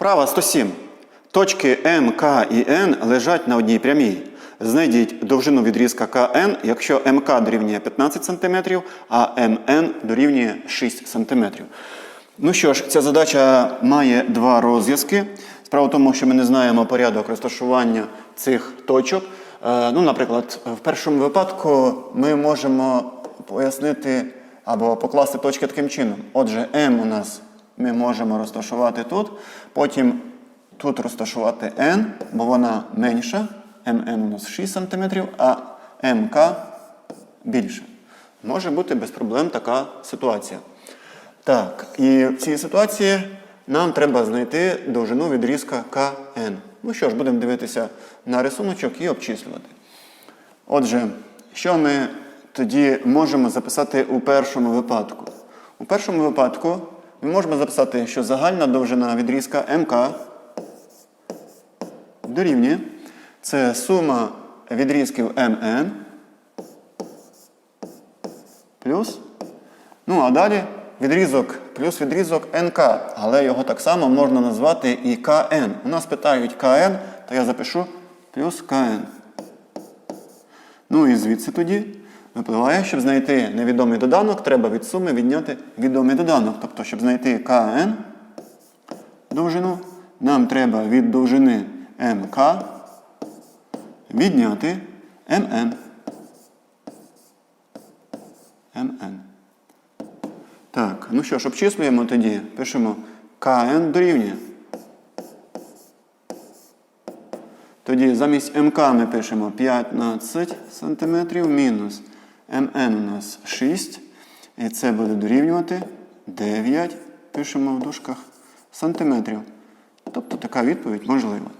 Вправа 107. Точки М, К і Н лежать на одній прямій. Знайдіть довжину відрізка КН, якщо МК дорівнює 15 см, а МН дорівнює 6 см. Ну що ж, ця задача має два розв'язки. Справа в тому, що ми не знаємо порядок розташування цих точок. Е, Ну, наприклад, в першому випадку ми можемо пояснити або покласти точки таким чином. Отже, М у нас ми можемо розташувати тут, потім тут розташувати N, бо вона менша. МН у нас 6 см, а МК більше. Може бути без проблем така ситуація. Так, і в цій ситуації нам треба знайти довжину відрізка КН. Ну що ж, будемо дивитися на рисуночок і обчислювати. Отже, що ми тоді можемо записати у першому випадку? У першому випадку ми можемо записати, що загальна довжина відрізка МК дорівнює. Це сума відрізків МН плюс. Ну, а далі відрізок плюс відрізок НК, але його так само можна назвати і КН. У нас питають КН, то я запишу плюс КН. Ну і звідси тоді випливає, щоб знайти невідомий доданок, треба від суми відняти відомий доданок. Тобто, щоб знайти КН довжину, нам треба від довжини МК відняти МН. МН. Так, ну що ж, обчислюємо тоді. Пишемо КН дорівнює. Тоді замість МК ми пишемо 15 см мінус МН у нас 6. І це буде дорівнювати 9, пишемо в дужках, сантиметрів. Тобто така відповідь можлива.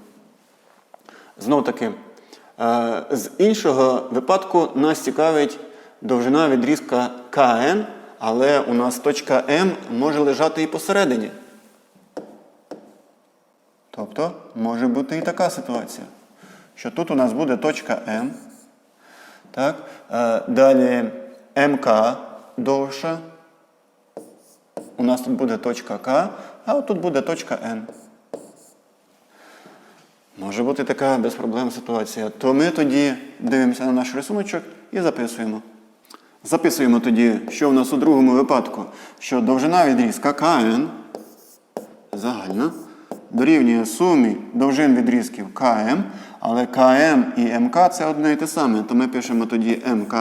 Знов таки, е, з іншого випадку нас цікавить довжина відрізка КН, але у нас точка М може лежати і посередині. Тобто може бути і така ситуація, що тут у нас буде точка М. Так? Е, Далі МК довша. У нас тут буде точка К, а от тут буде точка Н. Може бути така без проблем ситуація. То ми тоді дивимося на наш рисуночок і записуємо. Записуємо тоді, що в нас у другому випадку, що довжина відрізка КН загальна дорівнює сумі довжин відрізків КМ, але КМ і МК це одне і те саме. То ми пишемо тоді МК,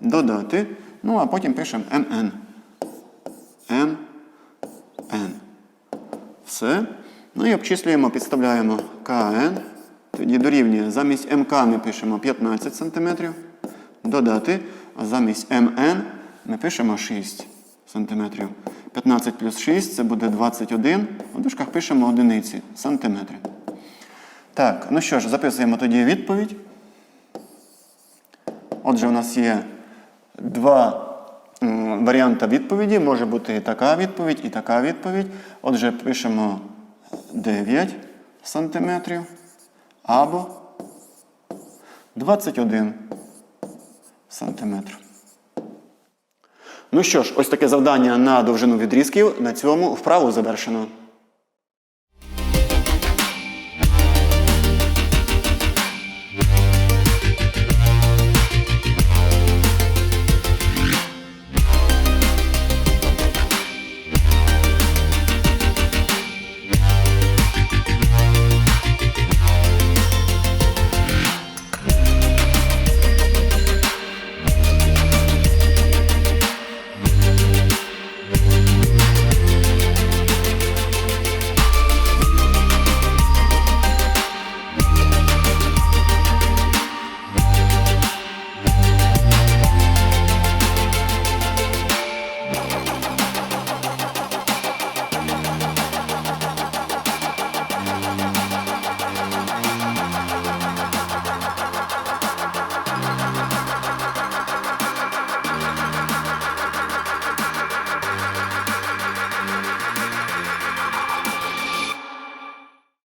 додати, ну а потім пишемо МН. МН. Все. Ну і обчислюємо, підставляємо КН. Тоді дорівнює. Замість МК ми пишемо 15 см. Додати. А замість МН ми пишемо 6 см. 15 плюс 6 це буде 21. У дужках пишемо одиниці сантиметри. Так, ну що ж, записуємо тоді відповідь. Отже, у нас є два варіанти відповіді. Може бути і така відповідь, і така відповідь. Отже, пишемо 9 сантиметрів або 21 сантиметр. Ну що ж, ось таке завдання на довжину відрізків. На цьому вправу завершено.